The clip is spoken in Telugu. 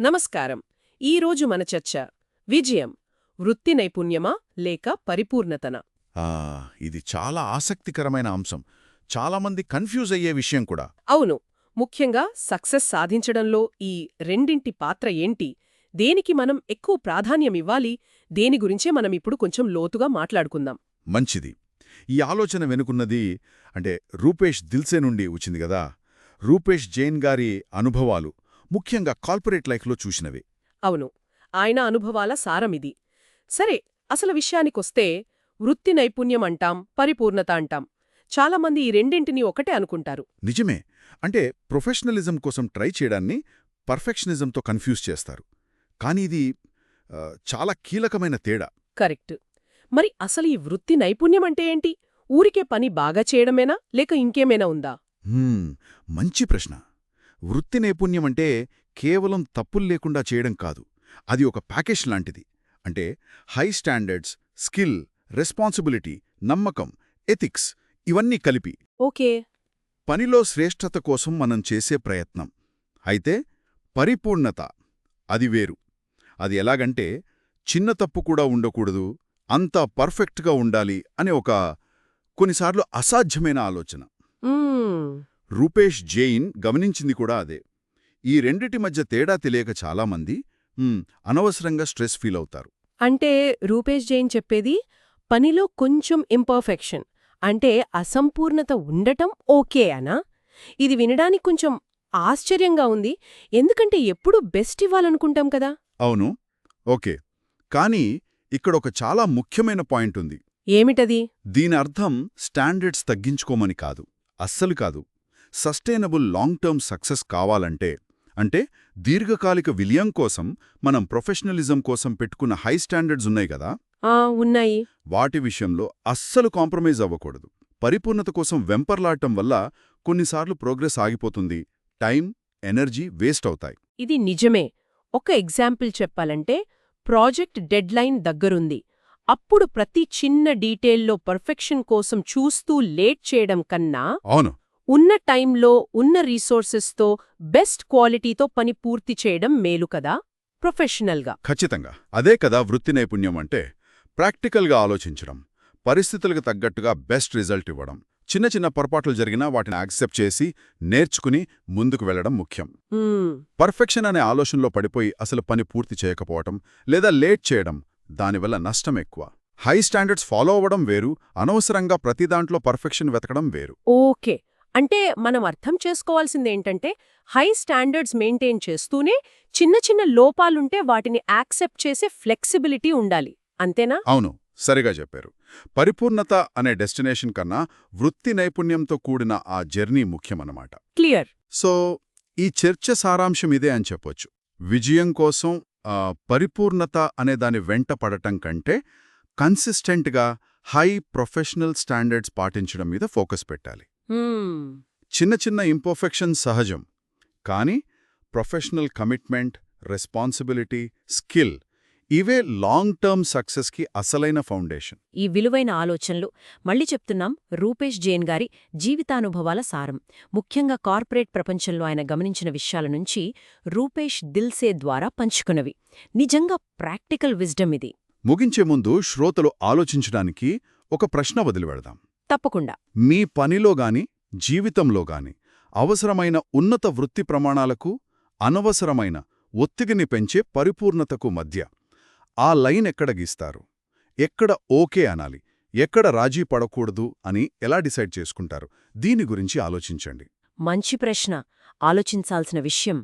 నమస్కారం. ఈరోజు మన చర్చ విజయం వృత్తి నైపుణ్యమా లేక పరిపూర్ణతన? ఆ, ఇది చాలా ఆసక్తికరమైన అంశం. చాలామంది కన్ఫ్యూజ్ అయ్యే విషయం కూడా. అవును. ముఖ్యంగా సక్సెస్ సాధించడంలో ఈ రెండింటి పాత్ర ఏంటి? దేనికి మనం ఎక్కువ ప్రాధాన్యమివ్వాలి దేని గురించే మనం ఇప్పుడు కొంచెం లోతుగా మాట్లాడుకుందాం. మంచిది. ఈ ఆలోచన వెనుకున్నది అంటే రూపేష్ దిల్సే నుండి వచ్చింది కదా? రూపేష్ జైన్ గారి అనుభవాలు. ముఖ్యంగా కార్పొరేట్ లైఫ్లో చూసినవి. అవును. ఆయన అనుభవాల సారమిది. సరే అసలు విషయానికొస్తే వృత్తి నైపుణ్యం అంటాం పరిపూర్ణత అంటాం. చాలామంది ఈ రెండింటినీ ఒకటే అనుకుంటారు. నిజమే. అంటే ప్రొఫెషనలిజం కోసం ట్రై చేయడాన్ని పర్ఫెక్షనిజంతో కన్ఫ్యూజ్ చేస్తారు. కానీ ఇది చాలా కీలకమైన తేడా. కరెక్ట్. మరి అసలు ఈ వృత్తి నైపుణ్యం అంటే ఏంటి? ఊరికే పని బాగా చేయడమేనా? లేక ఇంకేమైనా ఉందా? మంచి ప్రశ్న. వృత్తి నైపుణ్యం అంటే కేవలం తప్పులు లేకుండా చేయడం కాదు. అది ఒక ప్యాకేజ్ లాంటిది. అంటే హై స్టాండర్డ్స్ స్కిల్ రెస్పాన్సిబిలిటీ నమ్మకం ఎథిక్స్ ఇవన్నీ కలిపి. ఓకే. పనిలో శ్రేష్ఠత కోసం మనం చేసే ప్రయత్నం. అయితే పరిపూర్ణత అది వేరు. అది ఎలాగంటే చిన్న తప్పు కూడా ఉండకూడదు అంతా పర్ఫెక్ట్గా ఉండాలి అనే ఒక కొన్నిసార్లు అసాధ్యమైన ఆలోచన. రూపేష్ జైన్ గమనించింది కూడా అదే. ఈ రెండిటి మధ్య తేడా తెలియక చాలామంది "హ్మ్, అనవసరంగా స్ట్రెస్ ఫీల్ అవుతారు. అంటే రూపేష్ జైన్ చెప్పేది పనిలో కొంచెం ఇంపర్ఫెక్షన్ అంటే అసంపూర్ణత ఉండటం ఓకే అనా? ఇది వినడానికి కొంచెం ఆశ్చర్యంగా ఉంది ఎందుకంటే ఎప్పుడూ బెస్ట్ ఇవ్వాలనుకుంటాం కదా? అవును ఓకే కానీ ఇక్కడ ఒక చాలా ముఖ్యమైన పాయింట్ ఉంది. ఏమిటది? దీని అర్థం స్టాండర్డ్స్ తగ్గించుకోమని కాదు అస్సలు కాదు. సస్టైనబుల్ లాంగ్ టర్మ్ సక్సెస్ కావాలంటే అంటే దీర్ఘకాలిక విలయం కోసం మనం ప్రొఫెషనలిజం కోసం పెట్టుకున్న హై స్టాండర్డ్స్ ఉన్నాయి కదా? ఆ ఉన్నాయి. వాటి విషయంలో అస్సలు కాంప్రమైజ్ అవ్వకూడదు. పరిపూర్ణత కోసం వెంపర్లాడటం వల్ల కొన్నిసార్లు ప్రోగ్రెస్ ఆగిపోతుంది. టైం ఎనర్జీ వేస్ట్ అవుతాయి. ఇది నిజమే. ఒక ఎగ్జాంపుల్ చెప్పాలంటే ప్రాజెక్ట్ డెడ్లైన్ దగ్గరుంది. అప్పుడు ప్రతి చిన్న డీటెయిల్లో పర్ఫెక్షన్ కోసం చూస్తూ లేట్ చేయడం కన్నా అవును. ఉన్న టైంలో ఉన్న రీసోర్సెస్తో బెస్ట్ క్వాలిటీతో పని పూర్తి చేయడం మేలు కదా? ప్రొఫెషనల్గా. ఖచ్చితంగా. అదే కదా వృత్తి నైపుణ్యం అంటే? ప్రాక్టికల్గా ఆలోచించడం పరిస్థితులకు తగ్గట్టుగా బెస్ట్ రిజల్ట్ ఇవ్వడం చిన్న చిన్న పొరపాట్లు జరిగినా వాటిని యాక్సెప్ట్ చేసి నేర్చుకుని ముందుకు వెళ్ళడం ముఖ్యం. పర్ఫెక్షన్ అనే ఆలోచనలో పడిపోయి అసలు పని పూర్తి చేయకపోవటం లేదా లేట్ చేయడం దానివల్ల నష్టం ఎక్కువ. హై స్టాండర్డ్స్ ఫాలో అవ్వడం వేరు అనవసరంగా ప్రతి దాంట్లో పర్ఫెక్షన్ వెతకడం వేరు. ఓకే. అంటే మనం అర్థం చేసుకోవాల్సిందేంటంటే హై స్టాండర్డ్స్ మెయింటైన్ చేస్తూనే చిన్న చిన్న లోపాలుంటే వాటిని యాక్సెప్ట్ చేసే ఫ్లెక్సిబిలిటీ ఉండాలి. అంతేనా? అవును సరిగా చెప్పారు. పరిపూర్ణత అనే డెస్టినేషన్ కన్నా వృత్తి నైపుణ్యంతో కూడిన ఆ జర్నీ ముఖ్యమన్నమాట. క్లియర్ సో ఈ చర్చ సారాంశం ఇదే అని చెప్పొచ్చు. విజయం కోసం పరిపూర్ణత అనే దాని వెంట పడటం కంటే కన్సిస్టెంట్గా హై ప్రొఫెషనల్ స్టాండర్డ్స్ పాటించడం మీద ఫోకస్ పెట్టాలి. చిన్న చిన్న ఇంపర్ఫెక్షన్ సహజం. కానీ ప్రొఫెషనల్ కమిట్మెంట్ రెస్పాన్సిబిలిటీ స్కిల్ ఇవే లాంగ్ టర్మ్ సక్సెస్కి అసలైన ఫౌండేషన్ ఈ విలువైన ఆలోచనలు మళ్ళీ చెప్తున్నాం రూపేష్ జైన్ గారి జీవితానుభవాల సారం. ముఖ్యంగా కార్పొరేట్ ప్రపంచంలో ఆయన గమనించిన విషయాల నుంచి రూపేష్ దిల్సే ద్వారా పంచుకున్నవి. నిజంగా ప్రాక్టికల్ విజ్డమ్ ఇది. ముగించే ముందు శ్రోతలు ఆలోచించడానికి ఒక ప్రశ్న వదిలిపెడదాం తప్పకుండా. మీ పనిలో గాని జీవితంలో గాని అవసరమైన ఉన్నత వృత్తి ప్రమాణాలకు అనవసరమైన ఒత్తిడిని పెంచే పరిపూర్ణతకు మధ్య ఆ లైన్ ఎక్కడ గీస్తారు? ఎక్కడ ఓకే అనాలి? ఎక్కడ రాజీ పడకూడదు అని ఎలా డిసైడ్ చేసుకుంటారు? దీని గురించి ఆలోచించండి. మంచి ప్రశ్న. ఆలోచించాల్సిన విషయం